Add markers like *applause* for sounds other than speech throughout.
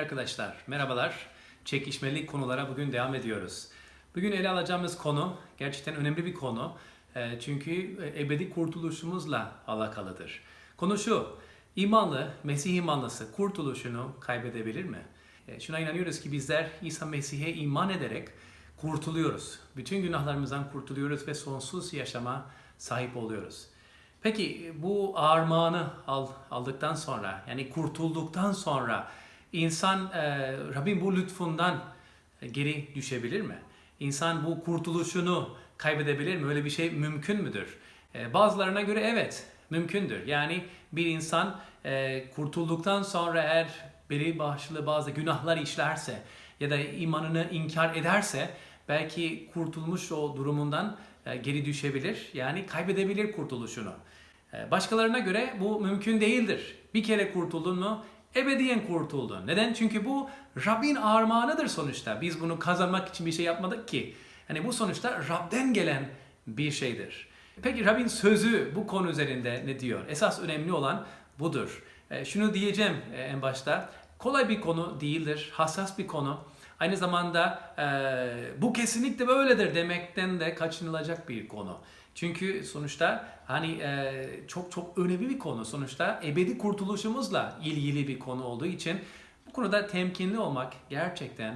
arkadaşlar, merhabalar. Çekişmeli konulara bugün devam ediyoruz. Bugün ele alacağımız konu gerçekten önemli bir konu. Ee, Çünkü ebedi kurtuluşumuzla alakalıdır. Konu şu, imanlı, Mesih imanlısı kurtuluşunu kaybedebilir mi? Ee, Şuna inanıyoruz ki bizler İsa Mesih'e iman ederek kurtuluyoruz. Bütün günahlarımızdan kurtuluyoruz ve sonsuz yaşama sahip oluyoruz. Peki bu armağanı al, aldıktan sonra yani kurtulduktan sonra insan e, Rabbin bu lütfundan e, geri düşebilir mi? İnsan bu kurtuluşunu kaybedebilir mi? Öyle bir şey mümkün müdür? E, bazılarına göre evet mümkündür. Yani bir insan e, kurtulduktan sonra eğer beri başlı bazı günahlar işlerse ya da imanını inkar ederse belki kurtulmuş o durumundan e, geri düşebilir. Yani kaybedebilir kurtuluşunu. E, Başkalarına göre bu mümkün değildir. Bir kere kurtuldun mu ebediyen kurtuldun. Neden? Çünkü bu Rabbin armağanıdır sonuçta. Biz bunu kazanmak için bir şey yapmadık ki. Hani bu sonuçta Rab'den gelen bir şeydir. Peki Rabbin sözü bu konu üzerinde ne diyor? Esas önemli olan budur. E, Şunu diyeceğim e, en başta. Kolay bir konu değildir. Hassas bir konu. Aynı zamanda e, bu kesinlikle böyledir demekten de kaçınılacak bir konu. Çünkü sonuçta hani e, çok çok önemli bir konu. Sonuçta ebedi kurtuluşumuzla ilgili bir konu olduğu için bu konuda temkinli olmak gerçekten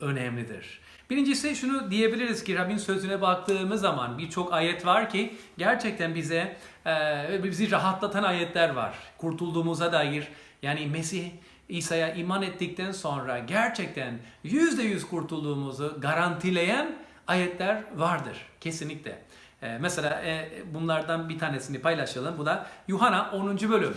önemlidir. Birincisi şunu diyebiliriz ki Rabbin sözüne baktığımız zaman birçok ayet var ki gerçekten bize e, bizi rahatlatan ayetler var. Kurtulduğumuza dair yani Mesih İsa'ya iman ettikten sonra gerçekten yüzde yüz kurtulduğumuzu garantileyen ayetler vardır kesinlikle. Ee, mesela e, bunlardan bir tanesini paylaşalım. Bu da Yuhanna 10. bölüm.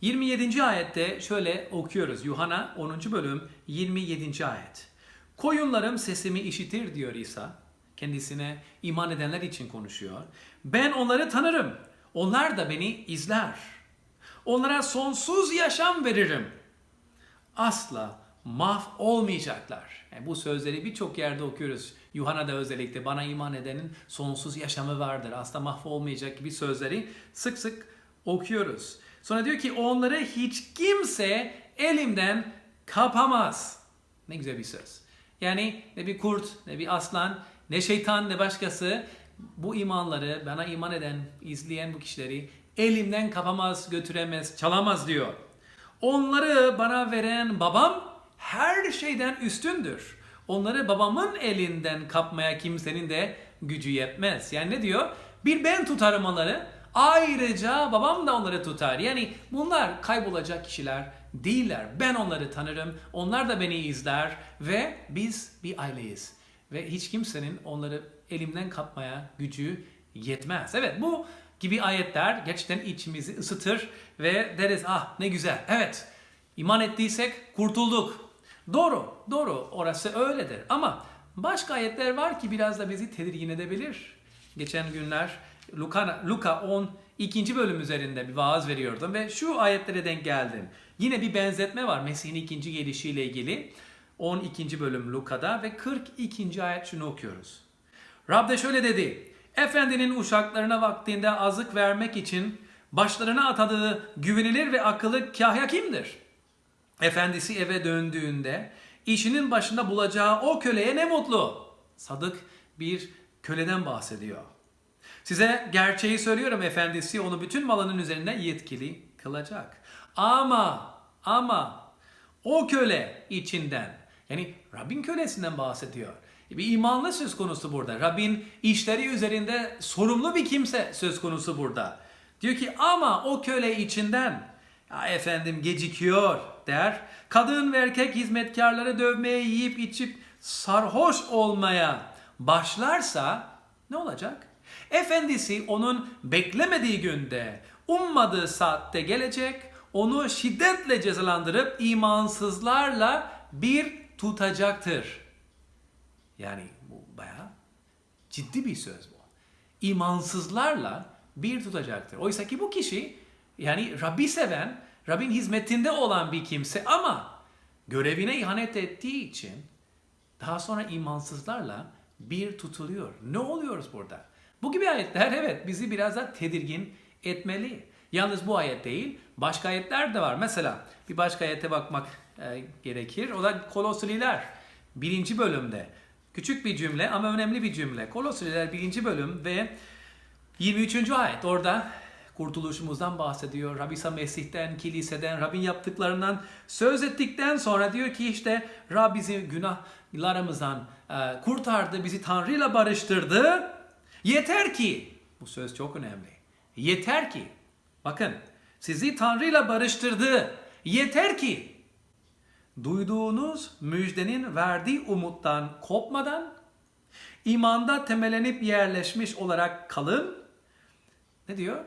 27. ayette şöyle okuyoruz. Yuhanna 10. bölüm 27. ayet. Koyunlarım sesimi işitir diyor İsa. Kendisine iman edenler için konuşuyor. Ben onları tanırım. Onlar da beni izler. Onlara sonsuz yaşam veririm asla mahv olmayacaklar. Yani bu sözleri birçok yerde okuyoruz. Yuhanna'da özellikle bana iman edenin sonsuz yaşamı vardır. Asla mahvolmayacak gibi sözleri sık sık okuyoruz. Sonra diyor ki onları hiç kimse elimden kapamaz. Ne güzel bir söz. Yani ne bir kurt, ne bir aslan, ne şeytan, ne başkası bu imanları bana iman eden, izleyen bu kişileri elimden kapamaz, götüremez, çalamaz diyor. Onları bana veren babam her şeyden üstündür. Onları babamın elinden kapmaya kimsenin de gücü yetmez. Yani ne diyor? Bir ben tutarım onları. Ayrıca babam da onları tutar. Yani bunlar kaybolacak kişiler değiller. Ben onları tanırım. Onlar da beni izler ve biz bir aileyiz. Ve hiç kimsenin onları elimden kapmaya gücü yetmez. Evet bu gibi ayetler gerçekten içimizi ısıtır ve deriz ah ne güzel. Evet iman ettiysek kurtulduk. Doğru, doğru orası öyledir. Ama başka ayetler var ki biraz da bizi tedirgin edebilir. Geçen günler Luka, Luka 10 ikinci bölüm üzerinde bir vaaz veriyordum ve şu ayetlere denk geldim. Yine bir benzetme var Mesih'in ikinci gelişiyle ilgili. 12. bölüm Luka'da ve 42. ayet şunu okuyoruz. Rab de şöyle dedi. Efendinin uşaklarına vaktinde azık vermek için başlarına atadığı güvenilir ve akıllı kahya kimdir? Efendisi eve döndüğünde işinin başında bulacağı o köleye ne mutlu. Sadık bir köleden bahsediyor. Size gerçeği söylüyorum efendisi onu bütün malının üzerine yetkili kılacak. Ama ama o köle içinden yani Rabbin kölesinden bahsediyor. Bir imanlı söz konusu burada. Rabbin işleri üzerinde sorumlu bir kimse söz konusu burada. Diyor ki ama o köle içinden ya efendim gecikiyor der. Kadın ve erkek hizmetkarları dövmeye yiyip içip sarhoş olmaya başlarsa ne olacak? Efendisi onun beklemediği günde, ummadığı saatte gelecek, onu şiddetle cezalandırıp imansızlarla bir tutacaktır. Yani bu bayağı ciddi bir söz bu. İmansızlarla bir tutacaktır. Oysa ki bu kişi yani Rabbi seven, Rabbin hizmetinde olan bir kimse ama görevine ihanet ettiği için daha sonra imansızlarla bir tutuluyor. Ne oluyoruz burada? Bu gibi ayetler evet bizi biraz da tedirgin etmeli. Yalnız bu ayet değil, başka ayetler de var. Mesela bir başka ayete bakmak e, gerekir. O da Kolosliler birinci bölümde. Küçük bir cümle ama önemli bir cümle. Kolosliler birinci bölüm ve 23. ayet orada kurtuluşumuzdan bahsediyor. Rabbi İsa Mesih'ten, kiliseden, Rabbin yaptıklarından söz ettikten sonra diyor ki işte Rab bizi günahlarımızdan e, kurtardı, bizi Tanrı ile barıştırdı. Yeter ki, bu söz çok önemli. Yeter ki, bakın sizi Tanrı ile barıştırdı. Yeter ki duyduğunuz müjdenin verdiği umuttan kopmadan imanda temelenip yerleşmiş olarak kalın. Ne diyor?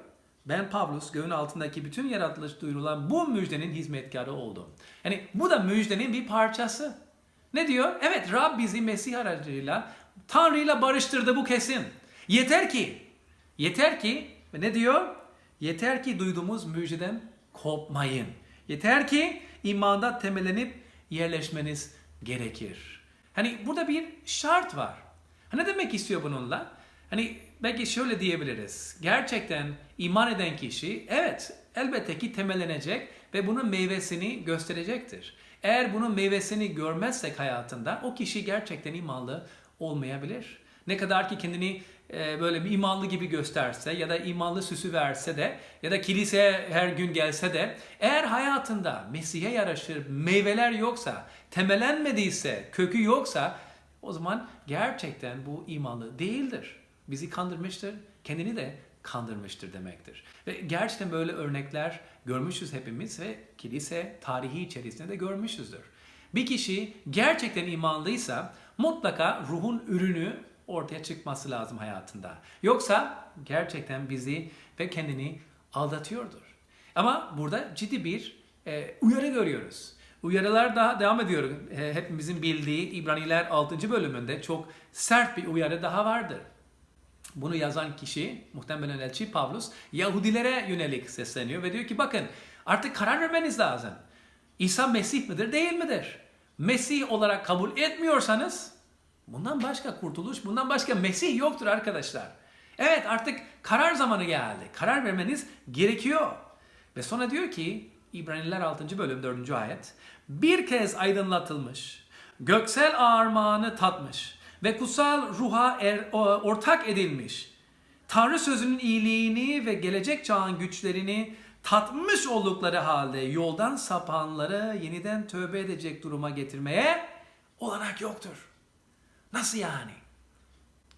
Ben Pavlus göğün altındaki bütün yaratılış duyurulan bu müjdenin hizmetkarı oldum. Yani bu da müjdenin bir parçası. Ne diyor? Evet Rab bizi Mesih aracılığıyla Tanrı ile barıştırdı bu kesin. Yeter ki, yeter ki ve ne diyor? Yeter ki duyduğumuz müjdeden kopmayın. Yeter ki imanda temelenip yerleşmeniz gerekir. Hani burada bir şart var. Ne demek istiyor bununla? Hani belki şöyle diyebiliriz. Gerçekten iman eden kişi evet elbette ki temellenecek ve bunun meyvesini gösterecektir. Eğer bunun meyvesini görmezsek hayatında o kişi gerçekten imanlı olmayabilir. Ne kadar ki kendini e, böyle bir imanlı gibi gösterse ya da imanlı süsü verse de ya da kiliseye her gün gelse de eğer hayatında Mesih'e yaraşır meyveler yoksa, temelenmediyse, kökü yoksa o zaman gerçekten bu imanlı değildir. Bizi kandırmıştır, kendini de kandırmıştır demektir. Ve gerçekten böyle örnekler görmüşüz hepimiz ve kilise tarihi içerisinde de görmüşüzdür. Bir kişi gerçekten imanlıysa mutlaka ruhun ürünü ortaya çıkması lazım hayatında. Yoksa gerçekten bizi ve kendini aldatıyordur. Ama burada ciddi bir e, uyarı görüyoruz. Uyarılar daha devam ediyor. E, hepimizin bildiği İbraniler 6. bölümünde çok sert bir uyarı daha vardır. Bunu yazan kişi muhtemelen elçi Pavlus Yahudilere yönelik sesleniyor ve diyor ki bakın artık karar vermeniz lazım. İsa Mesih midir değil midir? Mesih olarak kabul etmiyorsanız bundan başka kurtuluş, bundan başka Mesih yoktur arkadaşlar. Evet artık karar zamanı geldi. Karar vermeniz gerekiyor. Ve sonra diyor ki İbraniler 6. bölüm 4. ayet bir kez aydınlatılmış, göksel armağanı tatmış ve kutsal ruha er, ortak edilmiş. Tanrı sözünün iyiliğini ve gelecek çağın güçlerini tatmış oldukları halde yoldan sapanları yeniden tövbe edecek duruma getirmeye olanak yoktur. Nasıl yani?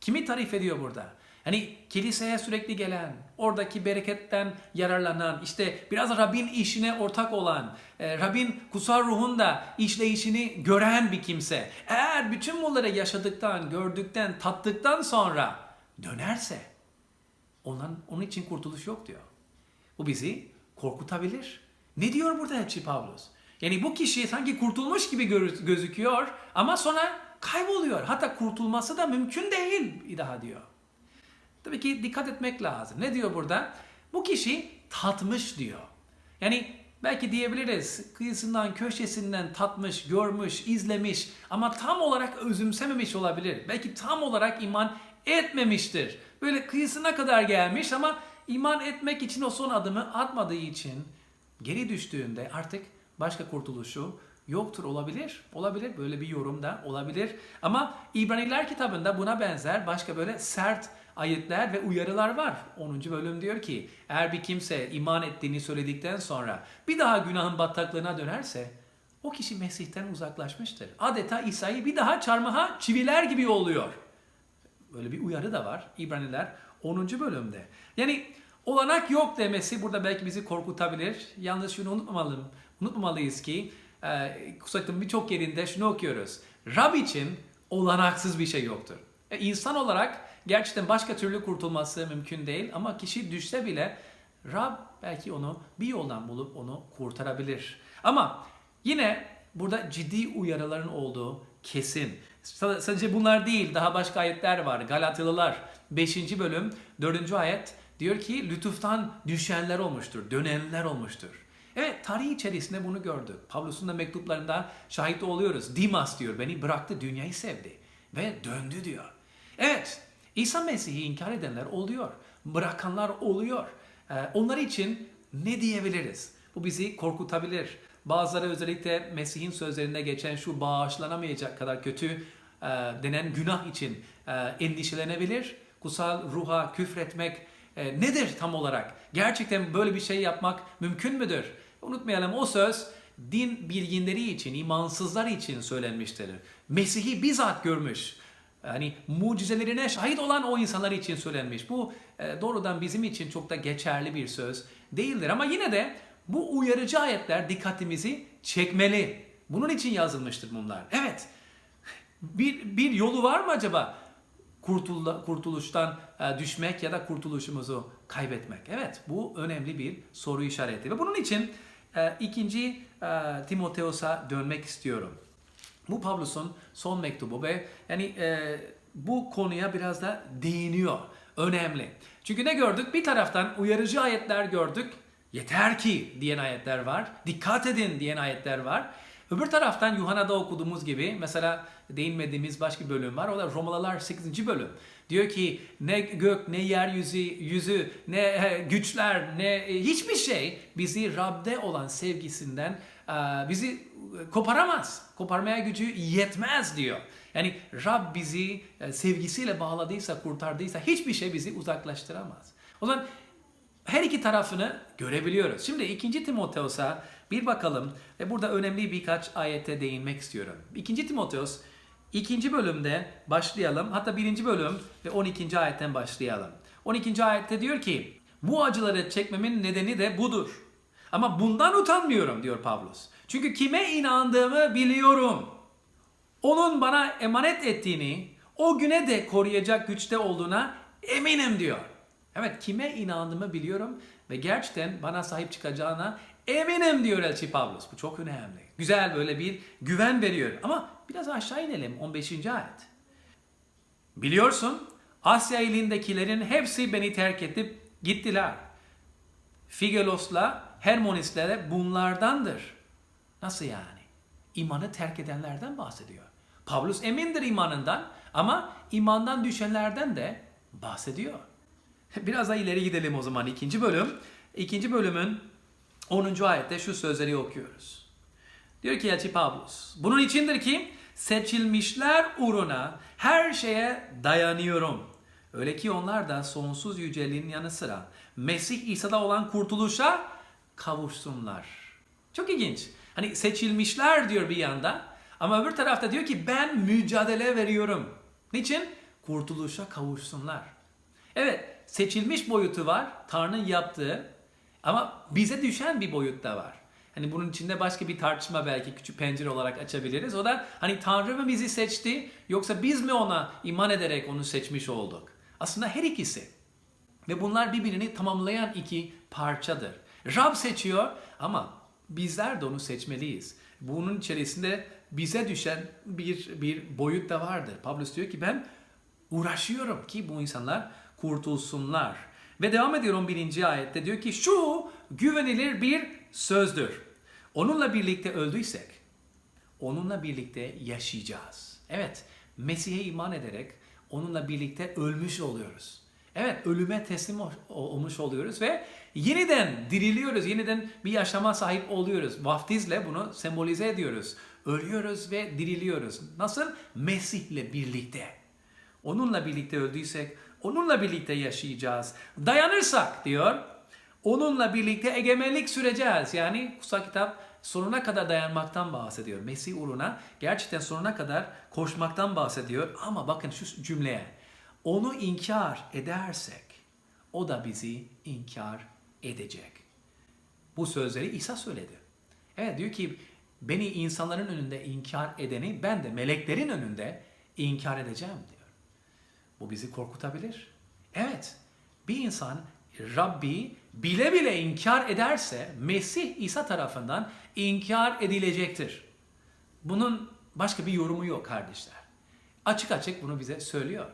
Kimi tarif ediyor burada? Hani kiliseye sürekli gelen, oradaki bereketten yararlanan, işte biraz Rabbin işine ortak olan, e, Rabbin kutsal ruhun da işleyişini gören bir kimse. Eğer bütün bunları yaşadıktan, gördükten, tattıktan sonra dönerse, ondan, onun için kurtuluş yok diyor. Bu bizi korkutabilir. Ne diyor burada elçi Pavlus? Yani bu kişi sanki kurtulmuş gibi gözüküyor ama sonra kayboluyor. Hatta kurtulması da mümkün değil bir daha diyor. Tabii ki dikkat etmek lazım. Ne diyor burada? Bu kişi tatmış diyor. Yani belki diyebiliriz kıyısından, köşesinden tatmış, görmüş, izlemiş ama tam olarak özümsememiş olabilir. Belki tam olarak iman etmemiştir. Böyle kıyısına kadar gelmiş ama iman etmek için o son adımı atmadığı için geri düştüğünde artık başka kurtuluşu yoktur olabilir. Olabilir böyle bir yorum da olabilir. Ama İbraniler kitabında buna benzer başka böyle sert ayetler ve uyarılar var. 10. bölüm diyor ki eğer bir kimse iman ettiğini söyledikten sonra bir daha günahın bataklığına dönerse o kişi Mesih'ten uzaklaşmıştır. Adeta İsa'yı bir daha çarmıha çiviler gibi oluyor. Böyle bir uyarı da var İbraniler 10. bölümde. Yani olanak yok demesi burada belki bizi korkutabilir. Yalnız şunu unutmamalım, unutmamalıyız ki e, Kutsak'ın birçok yerinde şunu okuyoruz. Rab için olanaksız bir şey yoktur. E, insan olarak gerçekten başka türlü kurtulması mümkün değil ama kişi düşse bile Rab belki onu bir yoldan bulup onu kurtarabilir. Ama yine burada ciddi uyarıların olduğu kesin. Sadece bunlar değil daha başka ayetler var. Galatyalılar 5. bölüm 4. ayet diyor ki lütuftan düşenler olmuştur, dönenler olmuştur. Evet tarih içerisinde bunu gördük. Pavlus'un da mektuplarında şahit oluyoruz. Dimas diyor beni bıraktı dünyayı sevdi ve döndü diyor. Evet İsa Mesih'i inkar edenler oluyor. Bırakanlar oluyor. Ee, onlar için ne diyebiliriz? Bu bizi korkutabilir. Bazıları özellikle Mesih'in sözlerinde geçen şu bağışlanamayacak kadar kötü e, denen günah için e, endişelenebilir. Kutsal ruha küfretmek e, nedir tam olarak? Gerçekten böyle bir şey yapmak mümkün müdür? Unutmayalım o söz din bilginleri için, imansızlar için söylenmiştir. Mesih'i bizzat görmüş. Yani mucizelerine şahit olan o insanlar için söylenmiş. Bu e, doğrudan bizim için çok da geçerli bir söz değildir. Ama yine de bu uyarıcı ayetler dikkatimizi çekmeli. Bunun için yazılmıştır bunlar. Evet. Bir, bir yolu var mı acaba? Kurtul, kurtuluştan e, düşmek ya da kurtuluşumuzu kaybetmek. Evet bu önemli bir soru işareti. Ve bunun için e, ikinci e, Timoteos'a dönmek istiyorum. Bu Pavlus'un son mektubu ve yani e, bu konuya biraz da değiniyor. Önemli. Çünkü ne gördük? Bir taraftan uyarıcı ayetler gördük. Yeter ki diyen ayetler var. Dikkat edin diyen ayetler var. Öbür taraftan Yuhanna'da okuduğumuz gibi mesela değinmediğimiz başka bir bölüm var. O da Romalılar 8. bölüm. Diyor ki ne gök ne yeryüzü yüzü ne güçler ne e, hiçbir şey bizi Rab'de olan sevgisinden bizi koparamaz. Koparmaya gücü yetmez diyor. Yani Rab bizi e, sevgisiyle bağladıysa, kurtardıysa hiçbir şey bizi uzaklaştıramaz. O zaman her iki tarafını görebiliyoruz. Şimdi 2. Timoteos'a bir bakalım ve burada önemli birkaç ayete değinmek istiyorum. 2. Timoteos 2. bölümde başlayalım. Hatta 1. bölüm ve 12. ayetten başlayalım. 12. ayette diyor ki bu acıları çekmemin nedeni de budur. Ama bundan utanmıyorum diyor Pavlus. Çünkü kime inandığımı biliyorum. Onun bana emanet ettiğini o güne de koruyacak güçte olduğuna eminim diyor. Evet kime inandığımı biliyorum ve gerçekten bana sahip çıkacağına eminim diyor Elçi Pavlus. Bu çok önemli. Güzel böyle bir güven veriyor. Ama biraz aşağı inelim 15. ayet. Biliyorsun Asya ilindekilerin hepsi beni terk edip gittiler. Figelos'la Hermonis'le de bunlardandır. Nasıl yani? İmanı terk edenlerden bahsediyor. Pavlus emindir imanından ama imandan düşenlerden de bahsediyor. *laughs* Biraz daha ileri gidelim o zaman ikinci bölüm. İkinci bölümün 10. ayette şu sözleri okuyoruz. Diyor ki Elçi Pavlus, bunun içindir ki seçilmişler uğruna her şeye dayanıyorum. Öyle ki onlar da sonsuz yüceliğin yanı sıra Mesih İsa'da olan kurtuluşa kavuşsunlar. Çok ilginç. Hani seçilmişler diyor bir yanda ama öbür tarafta diyor ki ben mücadele veriyorum. Niçin? Kurtuluşa kavuşsunlar. Evet seçilmiş boyutu var. Tanrı'nın yaptığı ama bize düşen bir boyut da var. Hani bunun içinde başka bir tartışma belki küçük pencere olarak açabiliriz. O da hani Tanrı mı bizi seçti yoksa biz mi ona iman ederek onu seçmiş olduk? Aslında her ikisi. Ve bunlar birbirini tamamlayan iki parçadır. Rab seçiyor ama bizler de onu seçmeliyiz. Bunun içerisinde bize düşen bir bir boyut da vardır. Pavlus diyor ki ben uğraşıyorum ki bu insanlar kurtulsunlar. Ve devam ediyor 11. ayette diyor ki şu güvenilir bir sözdür. Onunla birlikte öldüysek onunla birlikte yaşayacağız. Evet Mesih'e iman ederek onunla birlikte ölmüş oluyoruz. Evet ölüme teslim olmuş oluyoruz ve yeniden diriliyoruz. Yeniden bir yaşama sahip oluyoruz. Vaftizle bunu sembolize ediyoruz. Ölüyoruz ve diriliyoruz. Nasıl? Mesih'le birlikte. Onunla birlikte öldüysek onunla birlikte yaşayacağız. Dayanırsak diyor onunla birlikte egemenlik süreceğiz. Yani kutsal kitap sonuna kadar dayanmaktan bahsediyor. Mesih uğruna gerçekten sonuna kadar koşmaktan bahsediyor. Ama bakın şu cümleye. Onu inkar edersek o da bizi inkar edecek. Bu sözleri İsa söyledi. Evet diyor ki beni insanların önünde inkar edeni ben de meleklerin önünde inkar edeceğim diyor. Bu bizi korkutabilir. Evet bir insan Rabbi bile bile inkar ederse Mesih İsa tarafından inkar edilecektir. Bunun başka bir yorumu yok kardeşler. Açık açık bunu bize söylüyor.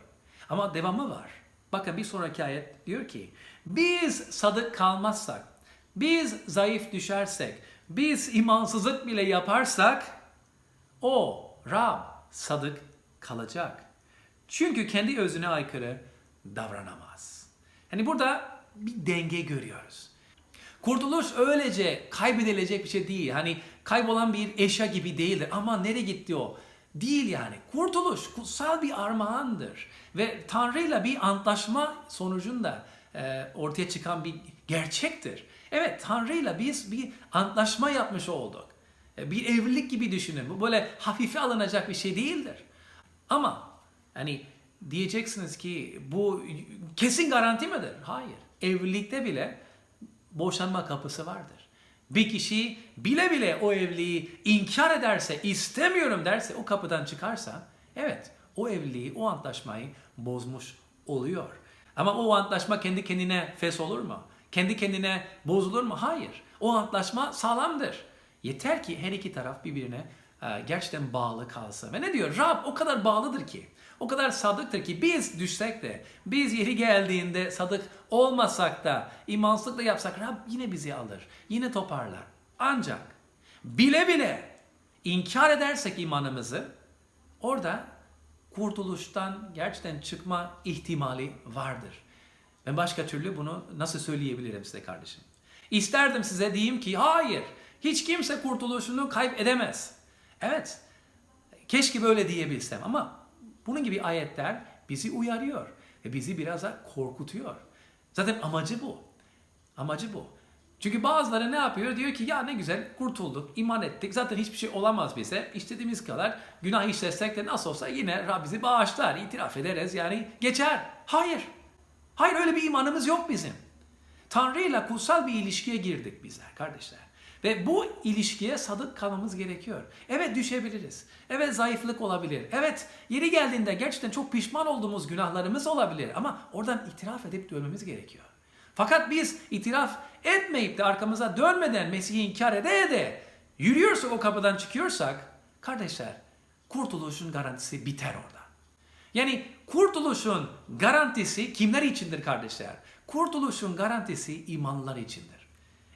Ama devamı var. Bakın bir sonraki ayet diyor ki biz sadık kalmazsak, biz zayıf düşersek, biz imansızlık bile yaparsak o Rab sadık kalacak. Çünkü kendi özüne aykırı davranamaz. Hani burada bir denge görüyoruz. Kurtuluş öylece kaybedilecek bir şey değil. Hani kaybolan bir eşya gibi değildir. Ama nereye gitti o? Değil yani. Kurtuluş kutsal bir armağandır. Ve Tanrı'yla bir antlaşma sonucunda e, ortaya çıkan bir gerçektir. Evet Tanrı'yla biz bir antlaşma yapmış olduk. E, bir evlilik gibi düşünün. Bu böyle hafife alınacak bir şey değildir. Ama hani diyeceksiniz ki bu kesin garanti midir? Hayır. Evlilikte bile boşanma kapısı vardır. Bir kişi bile bile o evliliği inkar ederse, istemiyorum derse, o kapıdan çıkarsa, evet o evliliği, o antlaşmayı bozmuş oluyor. Ama o antlaşma kendi kendine fes olur mu? Kendi kendine bozulur mu? Hayır. O antlaşma sağlamdır. Yeter ki her iki taraf birbirine gerçekten bağlı kalsa. Ve ne diyor? Rab o kadar bağlıdır ki, o kadar sadıktır ki biz düşsek de, biz yeri geldiğinde sadık olmasak da, imansızlıkla yapsak Rab yine bizi alır, yine toparlar. Ancak bile bile inkar edersek imanımızı, orada kurtuluştan gerçekten çıkma ihtimali vardır. Ben başka türlü bunu nasıl söyleyebilirim size kardeşim? İsterdim size diyeyim ki hayır, hiç kimse kurtuluşunu kaybedemez. Evet, keşke böyle diyebilsem ama bunun gibi ayetler bizi uyarıyor ve bizi biraz da korkutuyor. Zaten amacı bu. Amacı bu. Çünkü bazıları ne yapıyor? Diyor ki ya ne güzel kurtulduk, iman ettik. Zaten hiçbir şey olamaz bize. İstediğimiz kadar günah işletsek de nasıl olsa yine Rab bizi bağışlar, itiraf ederiz yani geçer. Hayır. Hayır öyle bir imanımız yok bizim. Tanrı ile kutsal bir ilişkiye girdik bizler kardeşler. Ve bu ilişkiye sadık kalmamız gerekiyor. Evet düşebiliriz. Evet zayıflık olabilir. Evet yeri geldiğinde gerçekten çok pişman olduğumuz günahlarımız olabilir. Ama oradan itiraf edip dönmemiz gerekiyor. Fakat biz itiraf etmeyip de arkamıza dönmeden Mesih'i inkar ede ede yürüyorsak o kapıdan çıkıyorsak kardeşler kurtuluşun garantisi biter orada. Yani kurtuluşun garantisi kimler içindir kardeşler? Kurtuluşun garantisi imanlılar içindir.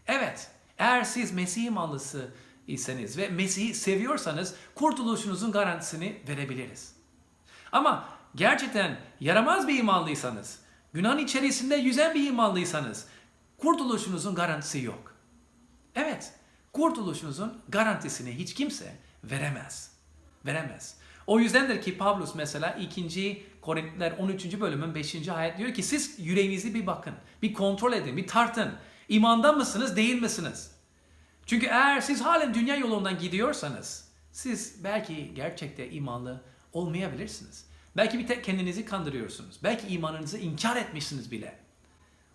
Evet, eğer siz Mesih imanlısı iseniz ve Mesih'i seviyorsanız kurtuluşunuzun garantisini verebiliriz. Ama gerçekten yaramaz bir imanlıysanız, günahın içerisinde yüzen bir imanlıysanız kurtuluşunuzun garantisi yok. Evet, kurtuluşunuzun garantisini hiç kimse veremez. Veremez. O yüzdendir ki Pavlus mesela 2. Korintliler 13. bölümün 5. ayet diyor ki siz yüreğinizi bir bakın, bir kontrol edin, bir tartın. İmanda mısınız, değil misiniz? Çünkü eğer siz halen dünya yolundan gidiyorsanız, siz belki gerçekte imanlı olmayabilirsiniz. Belki bir tek kendinizi kandırıyorsunuz. Belki imanınızı inkar etmişsiniz bile.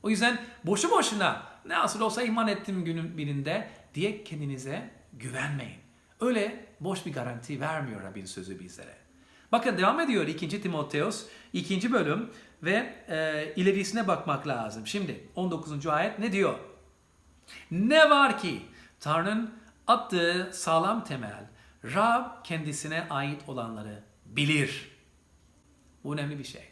O yüzden boşu boşuna nasıl olsa iman ettim günün birinde diye kendinize güvenmeyin. Öyle boş bir garanti vermiyor Rabbin sözü bizlere. Bakın devam ediyor 2. Timoteos 2. bölüm ve e, ilerisine bakmak lazım. Şimdi 19. ayet ne diyor? Ne var ki Tanrı'nın attığı sağlam temel Rab kendisine ait olanları bilir. Bu önemli bir şey.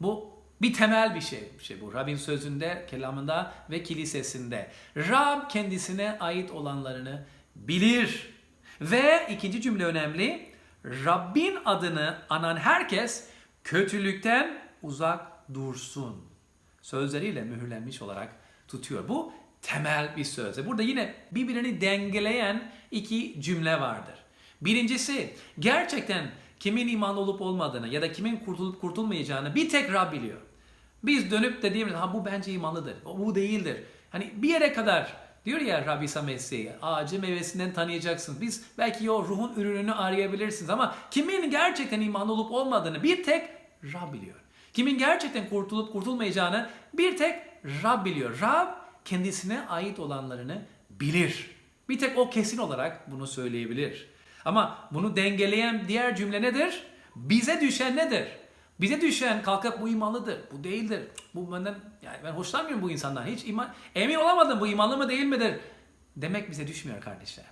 Bu bir temel bir şey. Bir şey bu. Rabbin sözünde, kelamında ve kilisesinde. Rab kendisine ait olanlarını bilir. Ve ikinci cümle önemli. Rabbin adını anan herkes kötülükten uzak dursun. Sözleriyle mühürlenmiş olarak tutuyor. Bu temel bir söz. Burada yine birbirini dengeleyen iki cümle vardır. Birincisi gerçekten kimin imanlı olup olmadığını ya da kimin kurtulup kurtulmayacağını bir tek Rab biliyor. Biz dönüp dediğimiz ha bu bence imanlıdır, bu değildir. Hani bir yere kadar diyor ya Rabbi İsa Mesih ağacı meyvesinden tanıyacaksın. Biz belki o ruhun ürününü arayabilirsiniz ama kimin gerçekten imanlı olup olmadığını bir tek Rab biliyor. Kimin gerçekten kurtulup kurtulmayacağını bir tek Rab biliyor. Rab kendisine ait olanlarını bilir. Bir tek o kesin olarak bunu söyleyebilir. Ama bunu dengeleyen diğer cümle nedir? Bize düşen nedir? Bize düşen kalkıp bu imanlıdır, bu değildir. Bu benden yani ben hoşlanmıyorum bu insandan. Hiç iman emin olamadım bu imanlı mı değil midir? Demek bize düşmüyor kardeşler.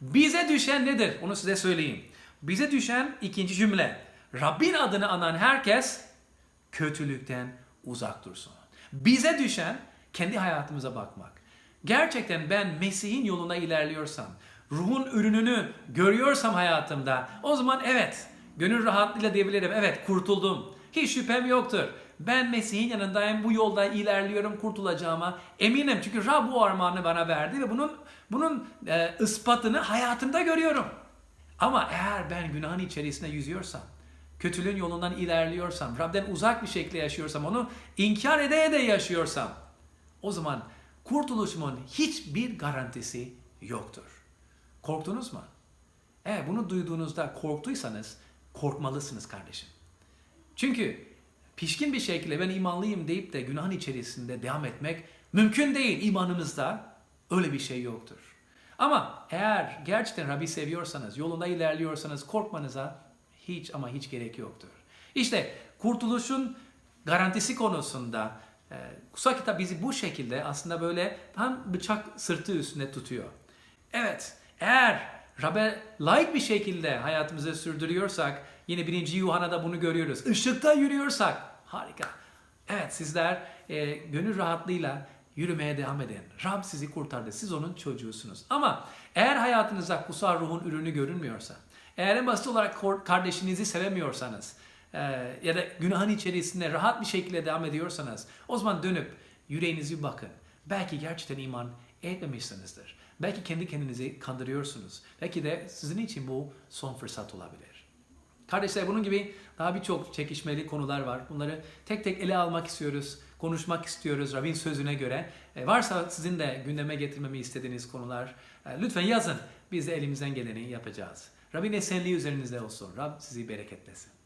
Bize düşen nedir? Onu size söyleyeyim. Bize düşen ikinci cümle. Rabbin adını anan herkes kötülükten uzak dursun. Bize düşen kendi hayatımıza bakmak. Gerçekten ben Mesih'in yoluna ilerliyorsam, ruhun ürününü görüyorsam hayatımda o zaman evet gönül rahatlığıyla diyebilirim evet kurtuldum. Hiç şüphem yoktur. ben Mesih'in yanındayım, bu yolda ilerliyorum, kurtulacağıma eminim. Çünkü Rab bu armağanı bana verdi ve bunun bunun e, ispatını hayatımda görüyorum. Ama eğer ben günahın içerisinde yüzüyorsam, kötülüğün yolundan ilerliyorsam, Rab'den uzak bir şekilde yaşıyorsam, onu inkar ede de yaşıyorsam, o zaman kurtuluşumun hiçbir garantisi yoktur. Korktunuz mu? Eğer bunu duyduğunuzda korktuysanız korkmalısınız kardeşim. Çünkü pişkin bir şekilde ben imanlıyım deyip de günahın içerisinde devam etmek mümkün değil. İmanımızda öyle bir şey yoktur. Ama eğer gerçekten Rabbi seviyorsanız, yolunda ilerliyorsanız korkmanıza hiç ama hiç gerek yoktur. İşte kurtuluşun garantisi konusunda e, kutsal kitap bizi bu şekilde aslında böyle tam bıçak sırtı üstünde tutuyor. Evet, eğer Rab'be layık bir şekilde hayatımızı sürdürüyorsak, yine birinci Yuhanna'da bunu görüyoruz. Işıkta yürüyorsak, harika. Evet sizler e, gönül rahatlığıyla yürümeye devam edin. Rab sizi kurtardı. Siz onun çocuğusunuz. Ama eğer hayatınızda kutsal ruhun ürünü görünmüyorsa, eğer en basit olarak kardeşinizi sevemiyorsanız e, ya da günahın içerisinde rahat bir şekilde devam ediyorsanız o zaman dönüp yüreğinizi bakın. Belki gerçekten iman etmemişsinizdir. Belki kendi kendinizi kandırıyorsunuz. Belki de sizin için bu son fırsat olabilir. Kardeşler bunun gibi daha birçok çekişmeli konular var. Bunları tek tek ele almak istiyoruz, konuşmak istiyoruz Rabbin sözüne göre. E, varsa sizin de gündeme getirmemi istediğiniz konular e, lütfen yazın. Biz de elimizden geleni yapacağız. Rabbin esenliği üzerinizde olsun. Rab sizi bereketlesin.